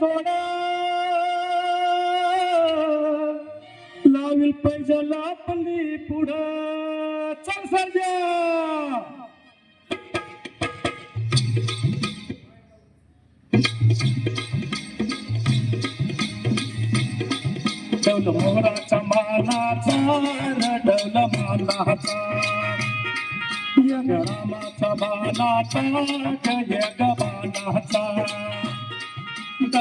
जोड लावील पैजाला पल्ली पुढं. चल सर्जा डौल मोराचा मानाचा डौल मानाचा. यग रामाचा बाणाचा जग बाणाचा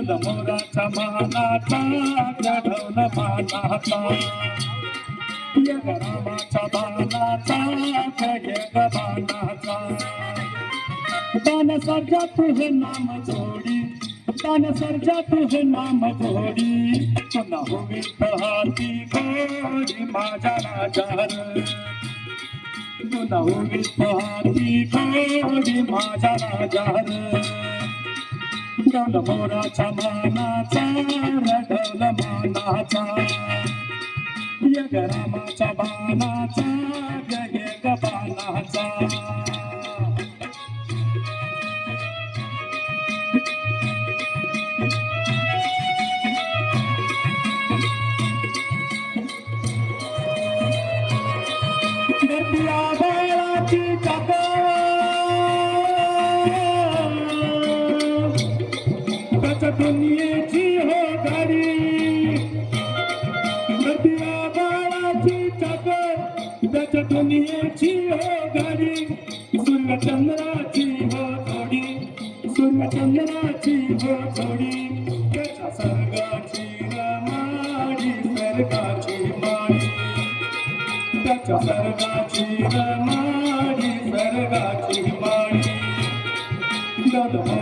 डौल मानाचा डौल मानाचा. यग रामाचा बाणाचा जग बाणाचा दान सर्जा तुझे नाम जोडी दान सर्जा तुझे नाम जोडी. पुन्हा होवी हाती गोडी माझ्या राजा पुन्हा होवी हाती गोडी माझ्या राजा डौल मोराच्या मानाचा डौल मानाचा यग रामाच्या बाणाचा जग बाणाचा गर्दिया बैलाची चाक হাতে নিয়েছি হো গাড়ি। নদিয়া বাড়াছি চাকর বেচত নিয়েছি হো গাড়ি। সূর্যচন্দ্রাছি হো ছড়ি সূর্যচন্দ্রাছি হো ছড়ি কেচা সরগাছি রামাড়ি সরগাছি মাড়ি কেচা সরগাছি রামাড়ি সরগাছি মাড়ি দাদা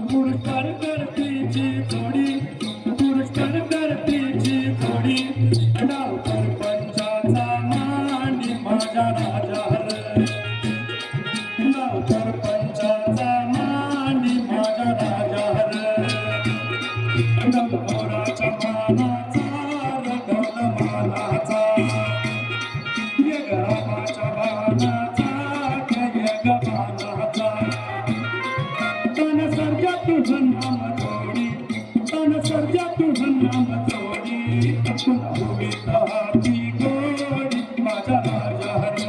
पुरस्कार करतेची थोडी पुरस्कार करतेची थोडी डावकर पंचाचा मांडी माझ्या राजा गावकर पंचाचा मांडी माझ्या राजावर. गलमोराच्या मानाचा मानाचा रामाच्या सर्जा तुझं नाम जोडी तन सर्जा तुझं नाम जोडी पुन्हा उभी हाती गोडी माझा राजा हरी